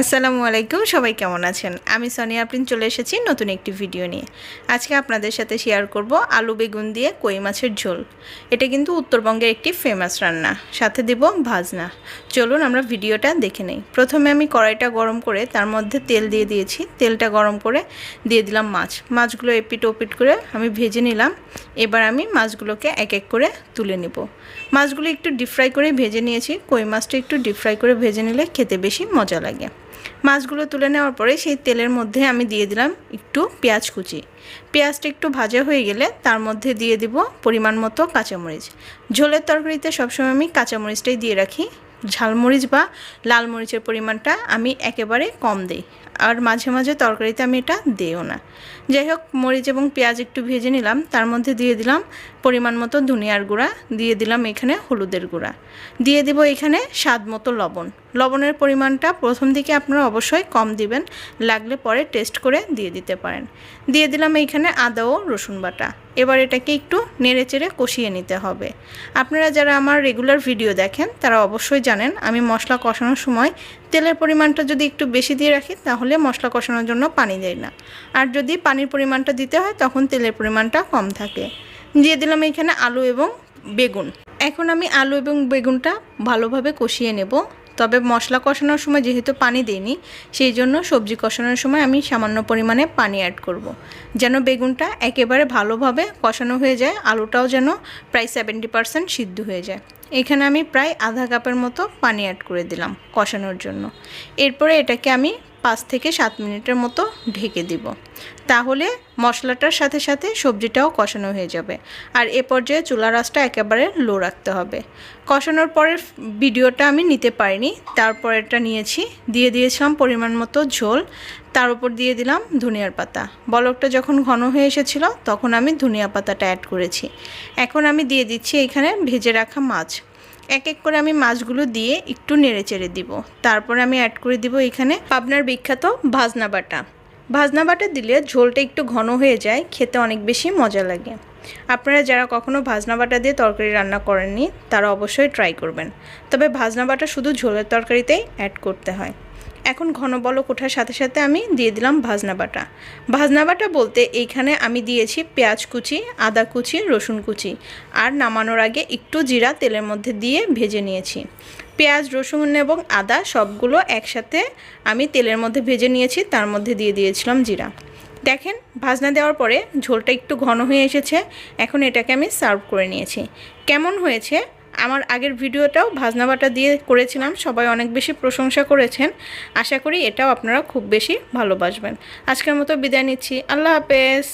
আসসালামু আলাইকুম, সবাই কেমন আছেন? আমি সোনিয়া আপ্রিন চলে এসেছি নতুন একটি ভিডিও নিয়ে। আজকে আপনাদের সাথে শেয়ার করব আলু বেগুন দিয়ে কই মাছের ঝোল। এটা কিন্তু উত্তরবঙ্গের একটি ফেমাস রান্না। সাথে দেব ভাজনা। চলুন আমরা ভিডিওটা দেখে নেই। প্রথমে আমি কড়াইটা গরম করে তার মধ্যে তেল দিয়ে দিয়েছি। তেলটা গরম করে দিয়ে দিলাম মাছ। মাছগুলো এপিট ওপিট করে আমি ভেজে নিলাম। এবার আমি মাছগুলোকে এক এক করে তুলে নেব। মাছগুলো একটু ডিপ ফ্রাই করে ভেজে নিয়েছি। কই মাছটা একটু ডিপ ফ্রাই করে ভেজে নিলে খেতে বেশি মজা লাগে। মাছগুলো তুলে নেওয়ার পরে সেই তেলের মধ্যে আমি দিয়ে দিলাম একটু পেঁয়াজ কুচি। পেঁয়াজটা একটু ভাজা হয়ে গেলে তার মধ্যে দিয়ে দিব পরিমাণ মতো কাঁচামরিচ। ঝোলের তরকারিতে সবসময় আমি কাঁচামরিচটাই দিয়ে রাখি। ঝালমরিচ বা লাল মরিচের পরিমাণটা আমি একেবারে কম দিই। আর মাঝে মাঝে তরকারিতে আমি এটা দিইও না। যাই হোক, মরিচ এবং পেঁয়াজ একটু ভেজে নিলাম। তার মধ্যে দিয়ে দিলাম পরিমাণ মতো ধনিয়ার গুঁড়া। দিয়ে দিলাম এখানে হলুদের গুঁড়া। দিয়ে দেব এখানে স্বাদ মতো লবণ। লবণের পরিমাণটা প্রথম দিকে আপনারা অবশ্যই কম দিবেন, লাগলে পরে টেস্ট করে দিয়ে দিতে পারেন। দিয়ে দিলাম এইখানে আদা ও রসুন বাটা। এবার এটাকে একটু নেড়ে চেড়ে কষিয়ে নিতে হবে। আপনারা যারা আমার রেগুলার ভিডিও দেখেন, তারা অবশ্যই জানেন আমি মশলা কষানোর সময় তেলের পরিমাণটা যদি একটু বেশি দিয়ে রাখি, তাহলে মশলা কষানোর জন্য পানি দেয় না। আর যদি পানির পরিমাণটা দিতে হয়, তখন তেলের পরিমাণটা কম থাকে। দিয়ে দিলাম এখানে আলু এবং বেগুন। এখন আমি আলু এবং বেগুনটা ভালোভাবে কষিয়ে নেব। তবে মশলা কষানোর সময় যেহেতু পানি দিইনি, সেই জন্য সবজি কষানোর সময় আমি সামান্য পরিমাণে পানি অ্যাড করব। যেন বেগুনটা একেবারে ভালোভাবে কষানো হয়ে যায়, আলুটাও যেন প্রায় সেভেন্টি পারসেন্ট সিদ্ধ হয়ে যায় এখানে আমি প্রায় আধা কাপের মতো পানি অ্যাড করে দিলাম কষানোর জন্য এরপরে এটাকে আমি পাঁচ থেকে সাত মিনিটের মতো ঢেকে দিব। তাহলে মশলাটার সাথে সাথে সবজিটাও কষানো হয়ে যাবে। আর এ পর্যায়ে চুলা রাসটা একেবারে লো রাখতে হবে। কষানোর পরের ভিডিওটা আমি নিতে পারিনি। তারপরেরটা নিয়েছি। দিয়ে দিয়েছিলাম পরিমাণ মতো ঝোল। তার উপর দিয়ে দিলাম ধনিয়ার পাতা। বলকটা যখন ঘন হয়ে এসেছিল, তখন আমি ধনিয়া পাতাটা অ্যাড করেছি। এখন আমি দিয়ে দিচ্ছি এখানে ভেজে রাখা মাছ। এক এক করে আমি মাছগুলো দিয়ে একটু নেড়ে চেড়ে দিব। তারপর আমি অ্যাড করে দিব এখানে পাবনার বিখ্যাত ভাজনা বাটা। ভাজনা বাটা দিলে ঝোলটা একটু ঘন হয়ে যায়, খেতে অনেক বেশি মজা লাগে। আপনারা যারা কখনো ভাজনা বাটা দিয়ে তরকারি রান্না করেননি, তারা অবশ্যই ট্রাই করবেন। তবে ভাজনা বাটা শুধু ঝোলের তরকারিতেই অ্যাড করতে হয়। এখন ঘন বলক ওঠার সাথে সাথে আমি দিয়ে দিলাম ভাজনা বাটা। ভাজনা বাটা বলতে এইখানে আমি দিয়েছি পেঁয়াজ কুচি, আদা কুচি, রসুন কুচি। আর নামানোর আগে একটু জিরা তেলের মধ্যে দিয়ে ভেজে নিয়েছি। পেঁয়াজ, রসুন এবং আদা সবগুলো একসাথে আমি তেলের মধ্যে ভেজে নিয়েছি, তার মধ্যে দিয়ে দিয়েছিলাম জিরা। দেখেন, ভাজনা দেওয়ার পরে ঝোলটা একটু ঘন হয়ে এসেছে, এখন এটাকে আমি সার্ভ করে নিয়েছি। কেমন হয়েছে? আমার আগের ভিডিওটাও ভাজনা বাটা দিয়ে করেছিলাম, সবাই অনেক বেশি প্রশংসা করেছেন। আশা করি এটাও আপনারা খুব বেশি ভালোবাসবেন। আজকের মতো বিদায় নিচ্ছি। আল্লাহ হাফেজ।